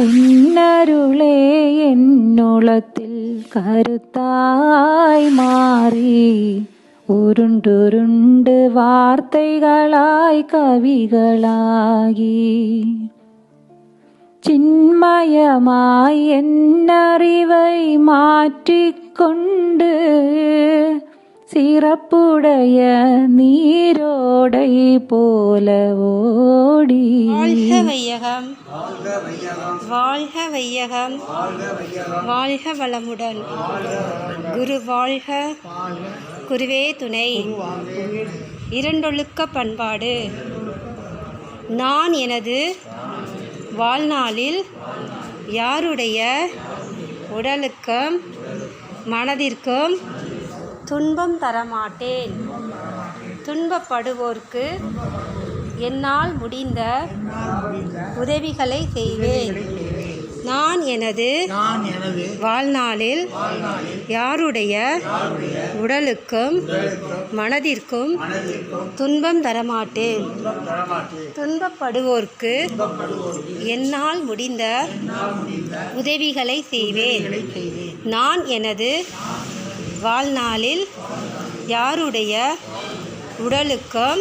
ഉന്നരുളേ എന്നുളത്തിൽ കരുത്തായി മാറി ഉരുണ്ടുരുണ്ട് വാർത്തകളായി കവികളായി ചിന്മയമായി എന്നറിവൈ മാറ്റിക്കൊണ്ട് சிறப்புடைய நீரோடை போல ஓடி. வாழ்க வையகம். வாழ்க வையகம். வாழ்க வளமுடன். குரு வாழ்க. குருவே துணை. இரண்டொழுக்க பண்பாடு. நான் எனது வாழ்நாளில் யாருடைய உடலுக்கும் மனதிற்கும் துன்பம் தரமாட்டேன். துன்பப்படுவோர்க்கு என்னால் முடிந்த உதவிகளை செய்வேன். நான் எனது வாழ்நாளில் யாருடைய உடலுக்கும் மனதிற்கும் துன்பம் தரமாட்டேன். துன்பப்படுவோர்க்கு என்னால் முடிந்த உதவிகளை செய்வேன். நான் எனது வாழ்நாளில் யாருடைய உடலுக்கும்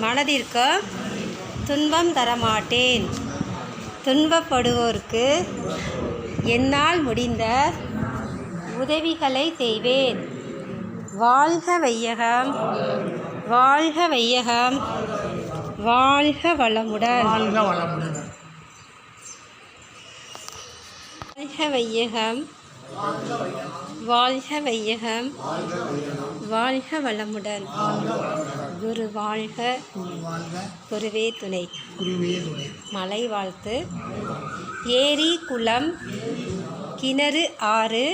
மனதிற்கும் துன்பம் தரமாட்டேன். துன்பப்படுவோர்க்கு என்னால் முடிந்த உதவிகளை செய்வேன். வாழ்க வையகம் வாழ்க வையகம் வாழ்க வளமுடன். வாழ்க வளமுடன். வாழ்க வையகம் வாழ்க வையகம் வாழ்க வையகம். வாழ்க வளமுடன். குரு வாழ்க. குருவே துணை. மலை வாழ்த்து. ஏரி குளம் கிணறு ஆறு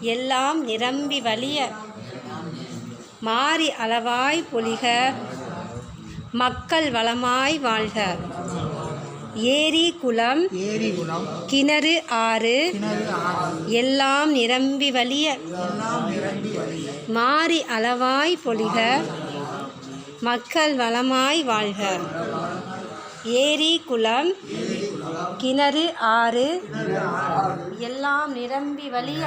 எல்லாம் நிரம்பி வழிய மாறி அளவாய் பொலிக மக்கள் வளமாய் வாழ்க. ஏரி குளம் ஏரி குணம் கிணறு ஆறு. எல்லாம் நிரம்பி வழிய. மாறி அளவாய் பொலிக மக்கள் வளமாய் வாழ்க. ஏரி குளம் கிணறு ஆறு. எல்லாம் நிரம்பி வழிய.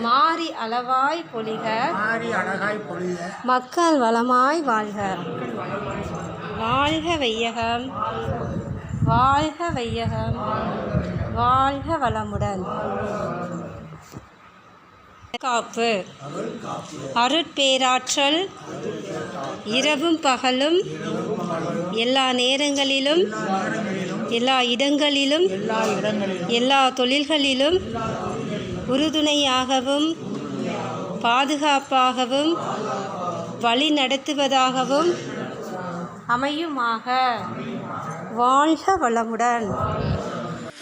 மாறி அளவாய் பொழிய. மக்கள் வளமாய் வாழ்க. வாழ்க வையகம். வாழ்க வையகம். வாழ்க வளமுடன். காப்பு. அருட்பேராற்றல். இரவும் பகலும். எல்லா நேரங்களிலும். எல்லா இடங்களிலும். எல்லா இடங்களிலும் எல்லா தொழில்களிலும். உறுதுணையாகவும். பாதுகாப்பாகவும். வழி நடத்துவதாகவும். அமையுமாக. வாழ்க வளமுடன்.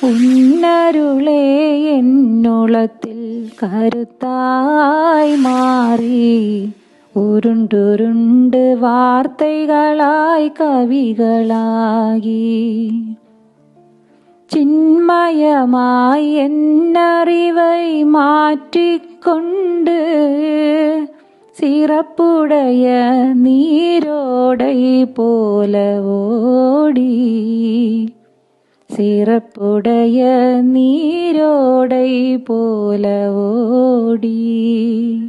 உன்னருளே என்னுளத்தில் கருத்தாய் மாறி உருண்டுருண்டு வார்த்தைகளாய் கவிகளாகி. சின்மயமாய் என்னறிவை மாற்றிக்கொண்டு சிறப்புடைய நீரோடை போல ஓடி. சிறப்புடைய நீரோடை போல ஓடி.